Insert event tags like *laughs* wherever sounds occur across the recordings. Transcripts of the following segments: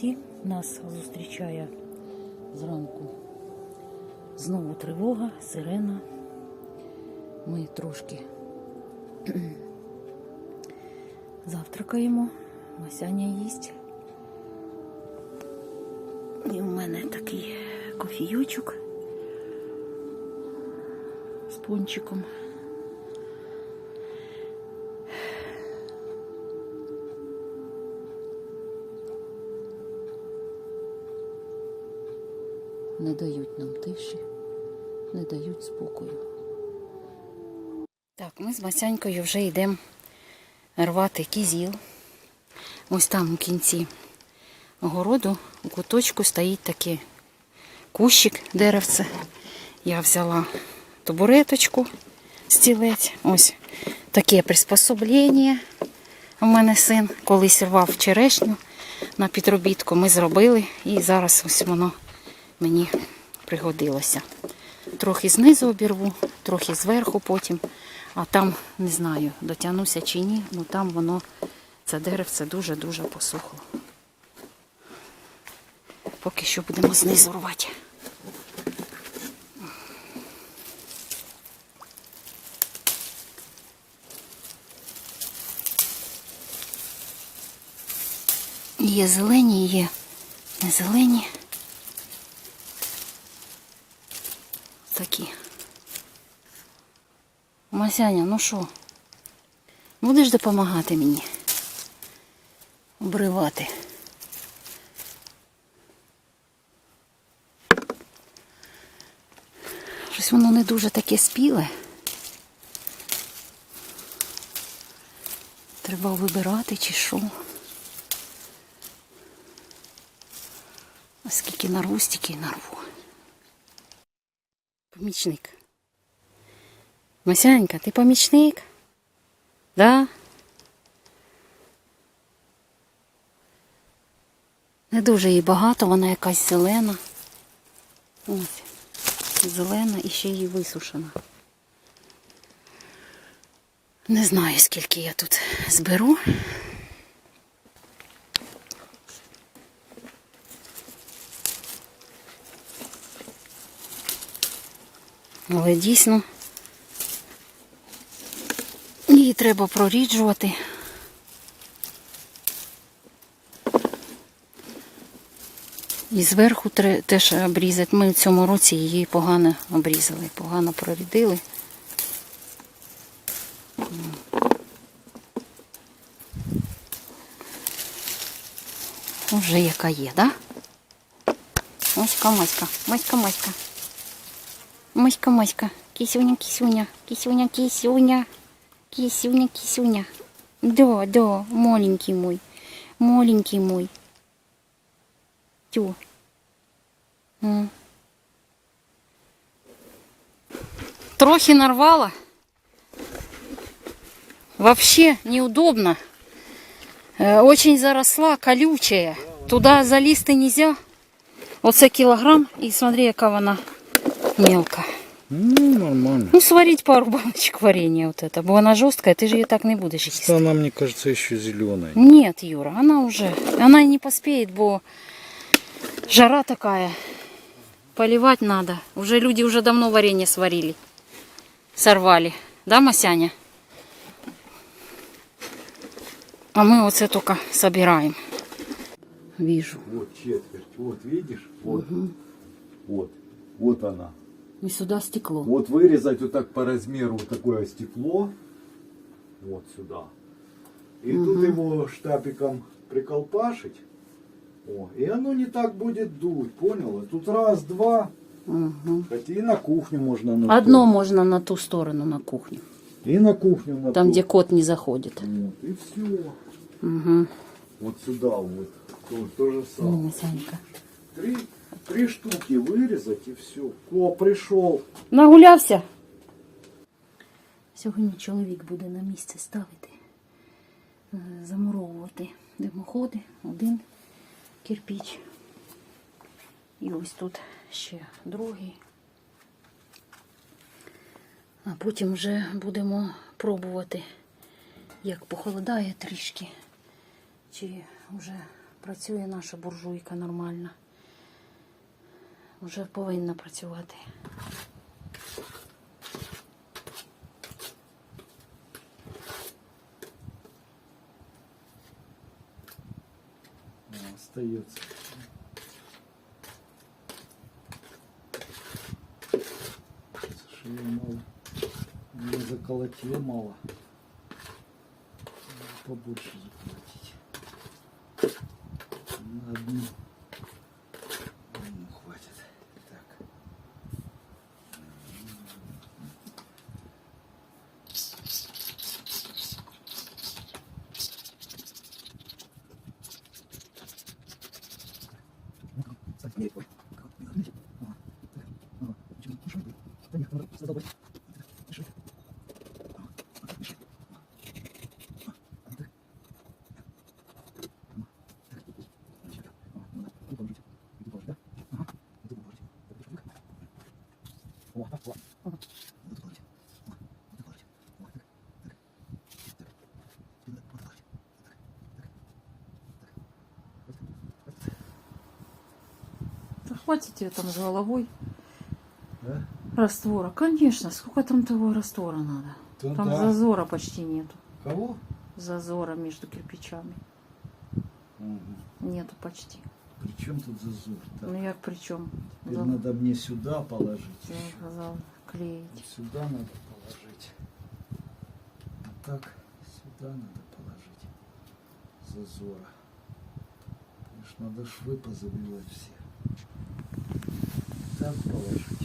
Доброго. Нас зустрічає зранку знову тривога, сирена. Ми трошки *clears throat* завтракаємо. Масяня їсть. І у мене такий кофійочок з пончиком. Не дають нам тиші, не дають спокою. Так, ми з Масянькою вже йдемо рвати кізіл. Ось там у кінці огороду у куточку стоїть такий кущик деревце. Я взяла табуреточку, стілець. Ось таке приспособлення. У мене син колись рвав черешню на підробітку. Ми зробили і зараз ось воно мені пригодилося. Трохи знизу обірву, трохи зверху потім, а там не знаю, дотягнуся чи ні, ну там воно, це деревце дуже-дуже посохло. Поки що будемо знизу рвати. Є зелені, є не зелені. Такі. Масяня, ну що? Будеш допомагати мені? Обривати. Щось воно не дуже таке спіле. Треба вибирати чи що. А скільки нарву, стільки й нарву. Помічник. Масянька, ти помічник? Да? Не дуже її багато, вона якась зелена. Ось. Зелена і ще її висушена. Не знаю, скільки я тут зберу. Але дійсно її треба проріджувати. І зверху теж обрізати. Ми в цьому році її погано обрізали, погано прорідили. Вже яка є? Да? Маська, маська, маська, маська. Маська, маська. Кисюня, кисюня, кисюня, кисюня. Кисюня, кисюня. Да, да, маленький мой. Маленький мой. Тю. М. Трохи нарвала. Вообще неудобно. Э, Очень заросла, колючая. Туда залізти нельзя. Оце кілограм і смотри, яка вона мелка. Ну, нормально. Ну, сварить пару баночек варенья вот это. Бо она жесткая, ты же ее так не будешь есть. Она, мне кажется, еще зеленая. Нет, Юра, она уже, она не поспеет, бо жара такая. Поливать надо. Уже люди уже давно варенье сварили. Сорвали. Да, Масяня? А мы вот это только собираем. Вижу. Вот четверть. Вот видишь? Вот. Вот. Вот она. И сюда стекло. Вот вырезать вот так по размеру вот такое стекло. Вот сюда. И тут его штапиком приколпашить. О, и оно не так будет дуть, поняла? Тут раз, два. Мгм. Хотя и на кухню можно. На Одно ту. можно на ту сторону, на кухню. И на кухню на Там, ту. где кот не заходит. Вот, и все. Угу. Вот сюда вот. То, то же самое. Масянька. Три, три штуки вырезать и все. О, пришел. Нагулявся. Сьогодні чоловік буде на місце ставити, е, замуровувати димоходи, один кирпіч. І ось тут ще другий. А потім вже будемо пробувати, як похолодає трішки, чи вже Працює наша буржуйка нормально. Вже повинна працювати. Остается. Шею мало. Не заколотил мало. Побольше заколотить. На. Одну mil. Хватит тебе там с головой Да? раствора. Конечно, сколько там того раствора надо? Да Там да. зазора почти нету. Кого? Зазора между кирпичами. Нету почти. При чем тут зазор? Так, Ну як при чому? теперь надо мне сюда положить. еще. Клеить. Вот сюда надо положить. А так сюда надо положить. Зазора. Конечно, надо швы позабивать все. Так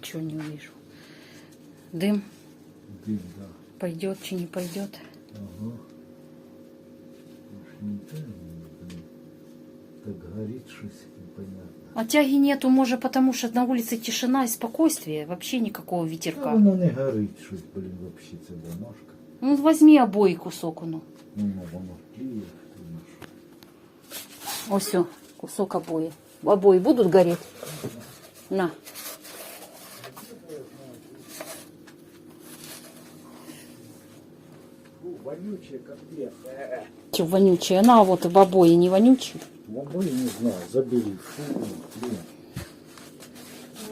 Ничего не увижу. Дым Дым, да. пойдет, чи не пойдет. Ага. Не так, блин. Горит что-то непонятно. А тяги нету, может, потому что на улице тишина и спокойствие. Вообще никакого ветерка. воно не горить щось, блін, вообще ця бумажка. Ну, возьми обои кусок, ну. Ну, воно що. Ось, кусок обои. Обои будут гореть? На. Вонючее капец. Э-э. Че вонючая? На, вот в обои не вонючие. В обои не знаю, забери. Фу, блин.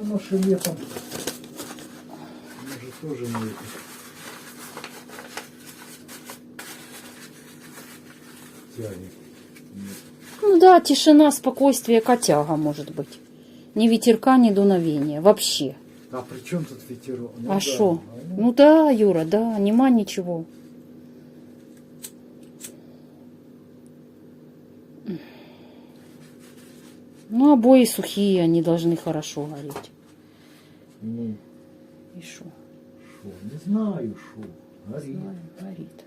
Ну, же летом. Может тоже не это. Тянет. Нет. Ну да, тишина, спокойствие, котяга может быть. Ни ветерка, ни дуновения. Вообще. А при чем тут ветерок? Ну а да, что? ну, Ну да, Юра, да, нема ничего. Ну, обои сухие, они должны хорошо гореть. ну, И шо? шо, не знаю, шо. Горит. Знаю, горит.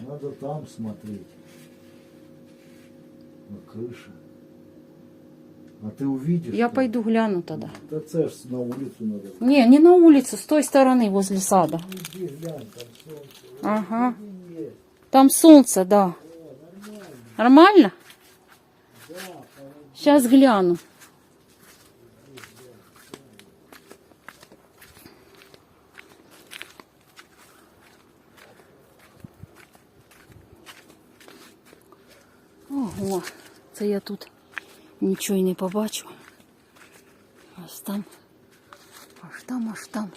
Надо там смотреть. На крыше. А ты увидишь? Я что? пойду гляну тогда. Да це ж на улицу надо. Не, не на улицу, с той стороны, возле сада. Иди глянь, там солнце. Ага. Там солнце, да. Нормально? Сейчас гляну. Ого, це я тут нічого й не побачу. Аж там, аж там, аж там.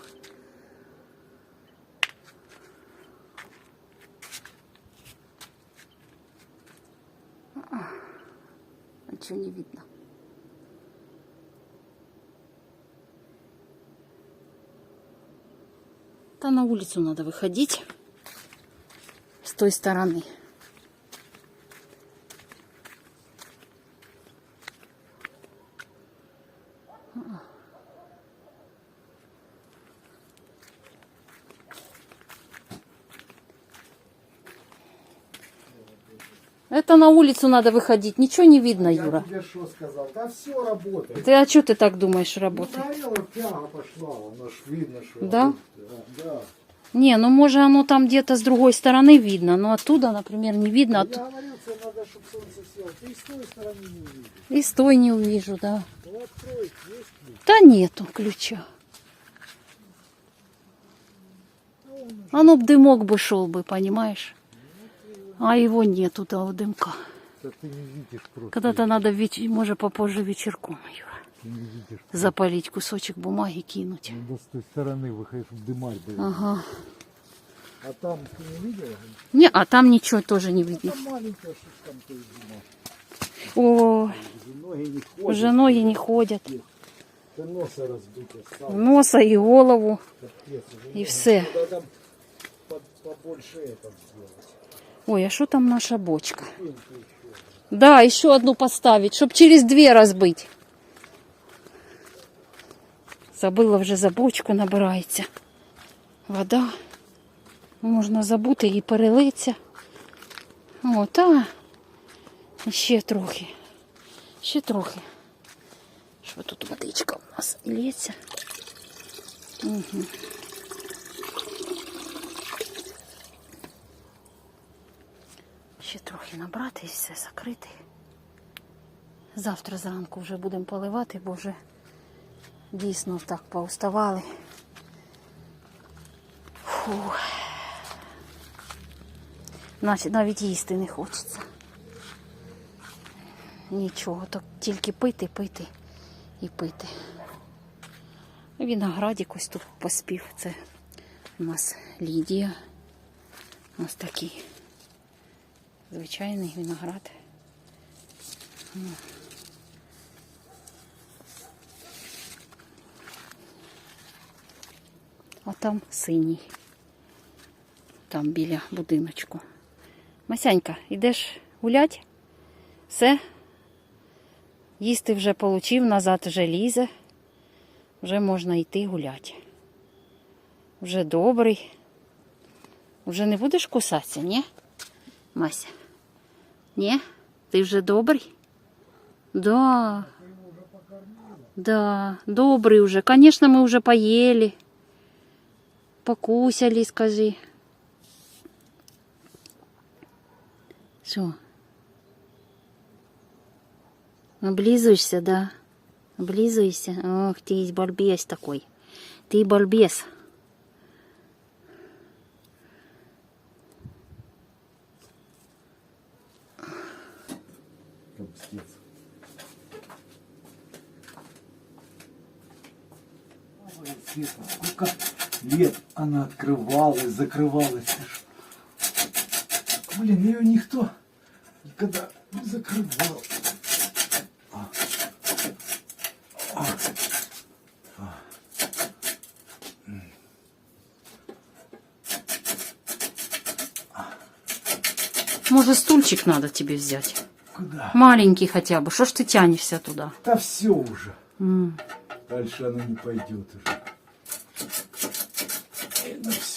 Ничего не видно. Та на улицу надо выходить. С той стороны. Это на улицу надо выходить. Ничего не видно, Я Юра. тебе что сказал? Да все работает. Ты, а что ты так думаешь, работает? Горела тяга пошла, оно ж видно, что... Да? работает. Да. Не, ну может оно там где-то с другой стороны видно, но оттуда, например, не видно. а Я тут- говорил, тебе надо, чтобы солнце село. Ты с той стороны не увидишь. И с той не увижу, да. Ну открой, есть ключ. Да нету ключа. Оно б дымок бы шел бы, понимаешь? А его нету, того дымка. Да ты не видишь просто. Когда-то надо, веч... может, попозже вечерком, Юра, Ты не видишь. запалить кусочек бумаги, кинуть. Надо с той стороны выходишь, дымать было. Ага. А там ты не видела? Не, а там ничего тоже не видно. Там маленькая, что ж там то есть дыма. О, Уже ноги не ходят. уже ноги не ходят. Ты носа разбитая стал. Носа и голову, Капец, уже и все. Надо там по- побольше это сделать. Ой, а что там наша бочка? Да, еще одну поставить, чтобы через две разбить. Забыла вже за бочку набирається. Вода. Можна забути і перелиться. О, та. Ще трохи. Ще трохи. Що тут водичка у нас лється. Угу. Ще трохи набрати і все закрити. Завтра зранку вже будемо поливати, бо вже дійсно так поуставали. Фу. Навіть, їсти не хочеться. Нічого, так тільки пити, пити і пити. Виноградик ось тут поспів. Це у нас Лідія. Ось такий звичайний виноград. А там синій. Там біля будиночку. Масянька, йдеш гулять? Все? Їсти вже получив, назад вже лізе. Вже можна йти гуляти. Вже добрий. Вже не будеш кусатися, ні? Мася? Ні? Ти вже добрий? Да. Да, добрый уже. Конечно, мы уже поели. Покусали, скажи. Что? Облизываешься, да? Облизываешься? Ох, ты есть балбес такой. Ты балбес. Света, сколько лет она открывалась, закрывалась. Блин, ее никто никогда не закрывал. А. А. А. Может, стульчик надо тебе взять? Куда? Маленький хотя бы. Что ж ты тянешься туда? Да все уже. М. Дальше она не пойдет уже.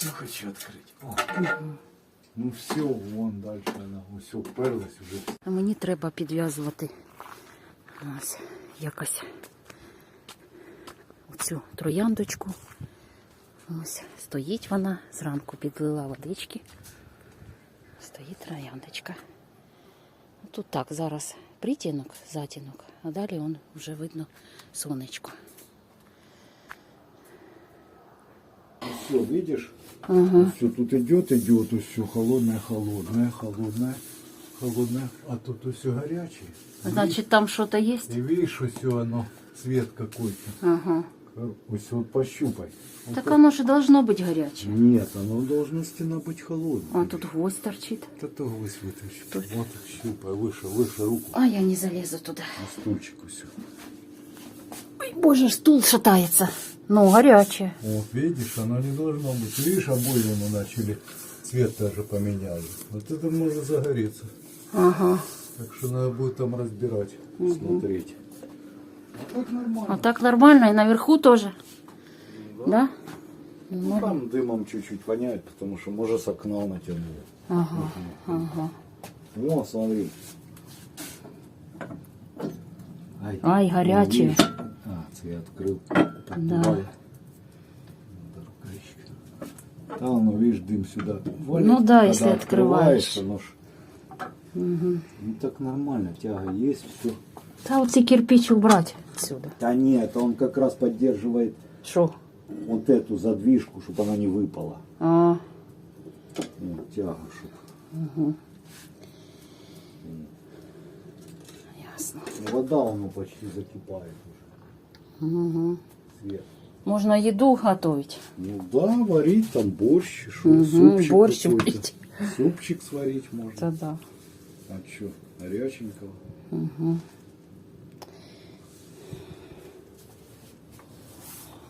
Все хочу открыть. О. Ну все, вон дальше она все уперлась уже. А мені треба підв'язувати ось якось цю трояндочку. Ось стоїть вона, зранку підлила водички. Стоїть трояндочка. Тут так, зараз притінок, затінок, а далі он вже видно сонечко. Все, видишь? Ага. Все тут идет, идет, все холодное, холодное, холодное, холодное. А тут все горячее. Значить, там щось є? И видишь, все оно, цвет какой-то. Ага. Пусть вот пощупай. Вот Так так. оно ж должно бути гаряче. Нет, оно должно стена быть холодной. А тут гвоздь торчить. Это то гвоздь вытащи. Тут. Вот щупай, выше, выше руку. А я не залезу туди. На стульчику все. Ой, боже, стул шатається. Ну, гаряче. Вот видишь, оно не должно быть. Видишь, обои начали цвет даже поменяли. Вот это может загореться. Ага. Так что надо будет там разбирать, смотреть. А так нормально. А так нормально, и наверху тоже. Да? Ну, там дымом чуть-чуть воняет, потому что может с окна натянуло. Ага, ага. О, смотри. Ай, Ай, горячее. видишь? А, це я открыл. Да. Рукавички. Да, ну видишь, дым сюда. валит. Ну да, если открываешь. оно ж... Ну так нормально, тяга есть, все. Та оцей кирпич убрать отсюда. Да нет, он как раз поддерживает Що? вот эту задвижку, чтобы она не выпала. А, Вот, тяга, чтоб. ясно. Ну, Вода, оно почти закипает уже. Угу. Свет. Можно еду готовить. Ну да, варить там борщ, шо, Мгм, супчик борщ варить. Супчик сварить можно. Та да. А что, горяченького?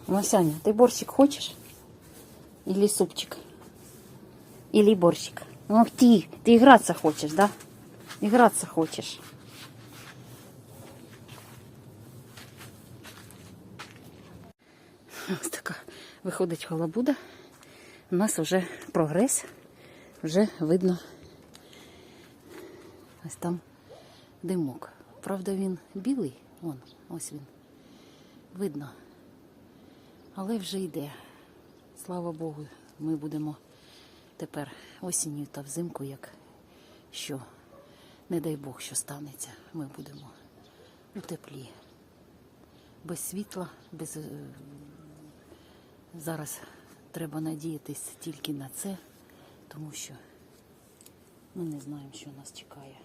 Масяня, ты борщик хочешь? Или супчик? Или борщик? Ух ты, ты играться хочешь, да? Играться хочешь. Виходить халабуда. У нас вже прогрес, вже видно. Ось там димок. Правда, він білий, вон, ось він. Видно. Але вже йде. Слава Богу, ми будемо тепер осінню та взимку, як що, не дай Бог, що станеться, ми будемо у теплі. Без світла, без. Зараз треба надіятись тільки на це, тому що ми не знаємо, що нас чекає.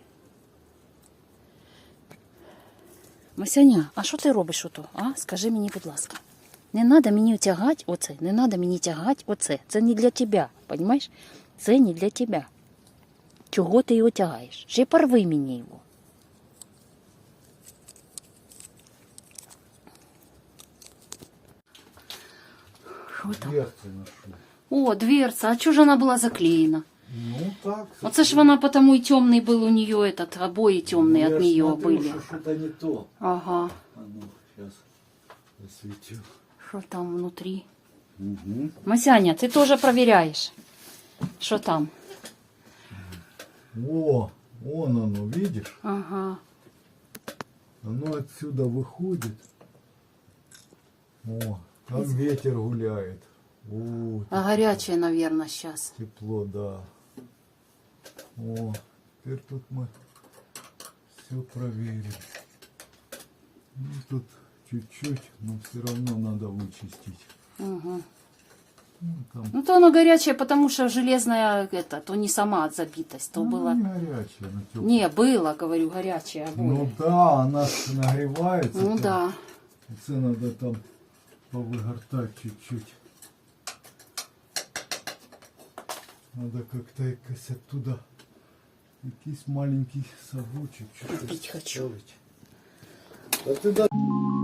Масяня, а що ти робиш ото? А? Скажи мені, будь ласка. Не треба мені тягати оце, не треба мені тягати оце. Це не для тебе, розумієш? Це не для тебе. Чого ти його тягаєш? Ще порви мені його. Що там? Дверцы ношу. О, дверца, а чого ж вона була заклеєна? Ну так. Оце ж вона потому і темний був у нее этот, обои темные я от ж нее смотрю, были. что что-то не то. Ага. А ну, сейчас засветю. Что там внутри? Угу. Масяня, ты тоже проверяешь. Что там? О, вон оно, видишь? Ага. Оно отсюда выходит. О, там ветер гуляет. О, А горячее, наверное, сейчас. тепло, да. О, теперь тут мы все проверим. Ну, тут чуть-чуть, но все равно надо вычистить. Угу. Ну, там Ну, то оно горячее, потому что железная, это, то не сама от забитость, то ну, было... не горячая, но теплая. Не, было, говорю, горячее обои. Ну да, она нагревается. Ну там. да. Це надо там повыгортать чуть-чуть. Надо как-то якось оттуда якийсь маленький совочек. что-то Пить хочу. ставить. А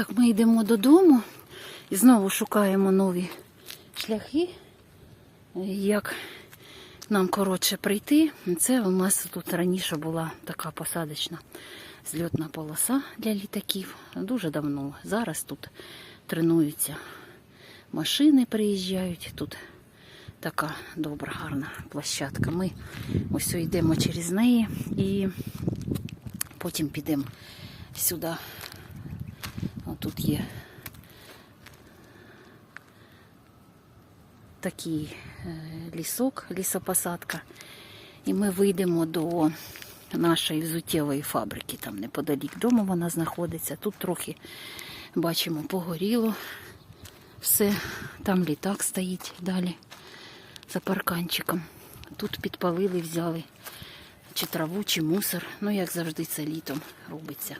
Так, ми йдемо додому і знову шукаємо нові шляхи, як нам коротше прийти. Це у нас тут раніше була така посадочна зльотна полоса для літаків. Дуже давно. Зараз тут тренуються машини, приїжджають. Тут така добра, гарна площадка. Ми ось йдемо через неї і потім підемо сюди. Тут є такий е, лісок, лісопосадка. І ми вийдемо до нашої взуттєвої фабрики. Там неподалік дому вона знаходиться. Тут трохи бачимо погоріло. Все, там літак стоїть далі за парканчиком. Тут підпалили, взяли чи траву, чи мусор. Ну, як завжди, це літом робиться.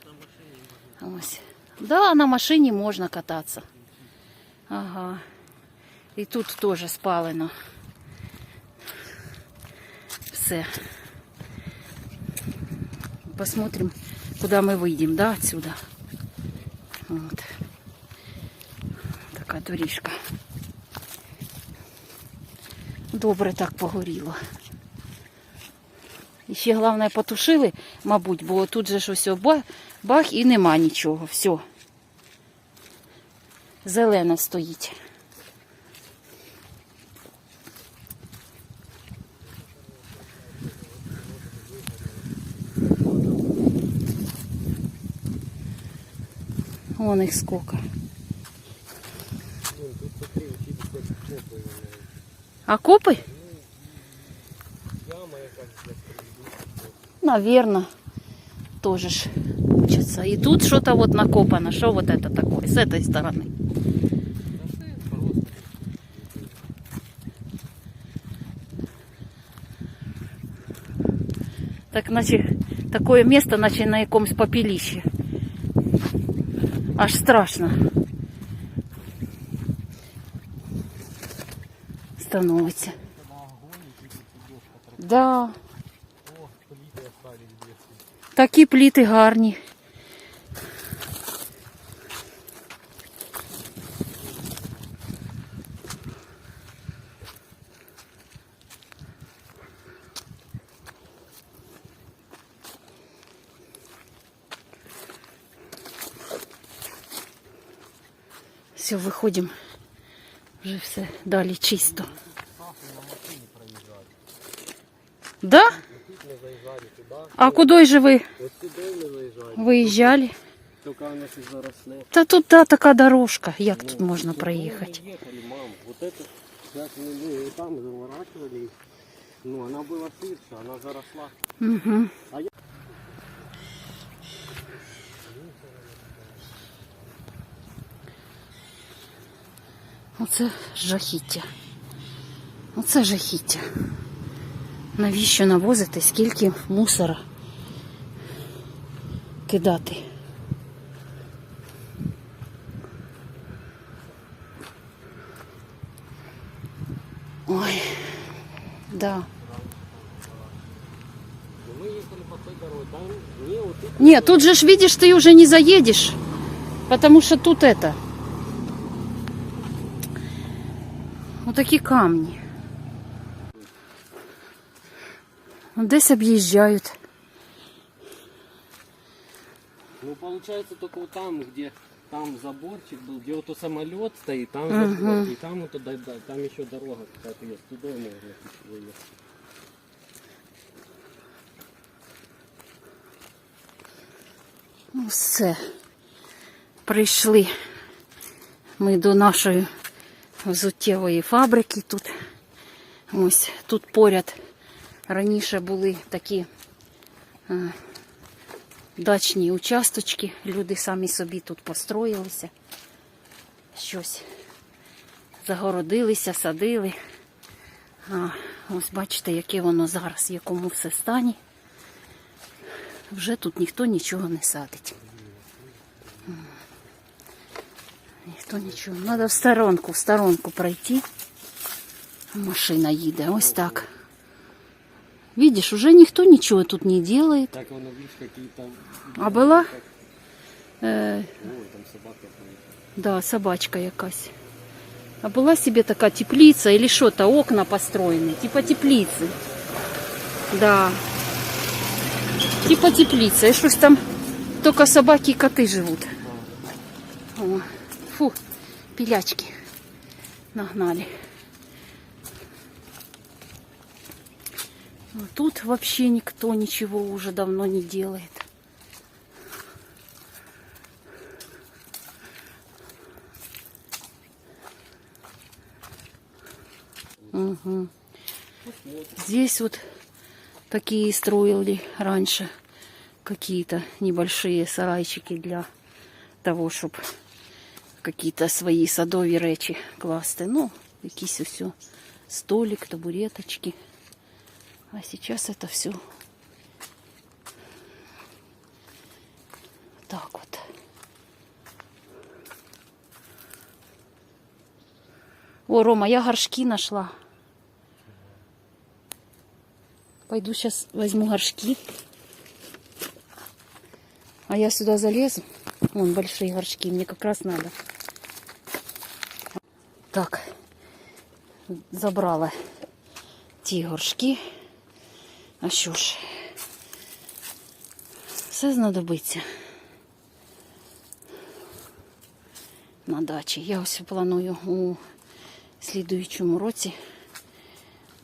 Ось. Да, на машині можна кататися. Ага. І тут теж спалено. Все. Посмотрим, куда мы выйдем, да, отсюда. Вот. Така доріжка. Добре так погоріло. І ще головне потушили, мабуть, бо тут же усе ба- бах і нема нічого. Все. Зелено стоїть. Вон їх сколько. А копы? Наверно. Тоже ж учатся. И тут что-то вот накопано. Что вот это такое? С этой стороны. Так, наче, такое место, наче на якомусь попелищі. Аж страшно. Становиться. Да. Такі пліти гарні. Все, виходимо. Вже все далі чисто. Да? А куди же ви Вот сюда мы заезжали. виїжджали? Только она сейчас заросло. Та тут да, така дорожка. Як тут можна проїхати? Мы ехали, мам. Вот это, сейчас мы, мы и там заворачивали. Ну, она была ширше, она заросла. Угу. А я- Оце жахіття. Оце жахіття. Навіщо навозити, скільки мусора кидати? Ой, да. Ну, мы ехали по той дороге. Там, не, вот тут. Нет, тут же ж видишь, ты уже не заедешь. Потому что тут это. Вот такие камни. Ну, Десь объезжают. Ну, получается, только вот там, где там заборчик был, где вот самолет стоит, там забор, и там вот туда, да, там еще дорога какая-то есть, туда можно еще выехать. Ну, все. Прийшли ми до нашої взуттєвої фабрики тут. Ось тут поряд раніше були такі е, дачні участочки. Люди самі собі тут построїлися. Щось загородилися, садили. А ось бачите, яке воно зараз, в якому все стані. Вже тут ніхто нічого не садить. Ніхто нічого. Треба в сторонку, в сторонку пройти. Машина їде, ось так. Видишь, уже никто ничего тут не делает. Так, вон, видишь, какие-то... А була е, Ой, там собака поехала. да, собачка якась. А була себе така теплица или что-то, окна построены, типа теплицы. Да. Типа теплица. И что там только собаки и коты живут. О, фу, пилячки нагнали. А тут вообще никто ничего уже давно не делает. Мгм. Здесь вот такие строили раньше какие-то небольшие сарайчики для того, чтобы якісь свої садові речі класти. Ну, якісь ось столик, табуреточки. А зараз це все так от. О, Рома, я горшки нашла. Пойду сейчас возьму горшки. А я сюда залезу. Вон большие горшки, мне как раз надо. Так, забрала ті горшки. А що ж, все знадобиться на дачі. Я ось планую у слідуючому році,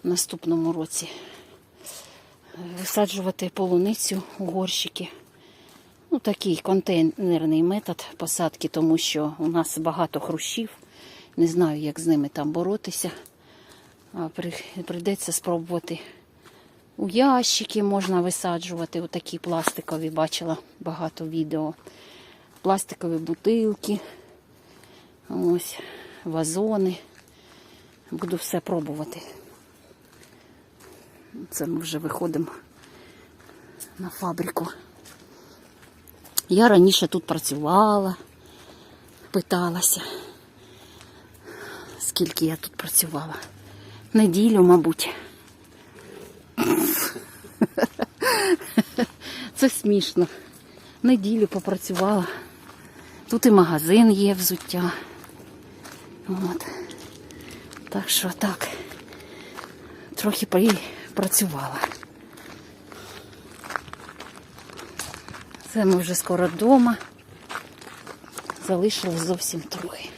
наступному році, висаджувати полуницю у горщики. Ну, такий контейнерний метод посадки, тому що у нас багато хрущів. Не знаю, як з ними там боротися. Прийдеться спробувати. У ящики можна висаджувати, отакі пластикові, бачила багато відео. Пластикові бутилки, ось, вазони. Буду все пробувати. Це ми вже виходимо на фабрику. Я раніше тут працювала, питалася, скільки я тут працювала. Неділю, мабуть. *laughs* Це смішно. Неділю попрацювала. Тут і магазин є взуття. От. Так що так. Трохи працювала. Це ми вже скоро вдома. Залишилось зовсім трохи.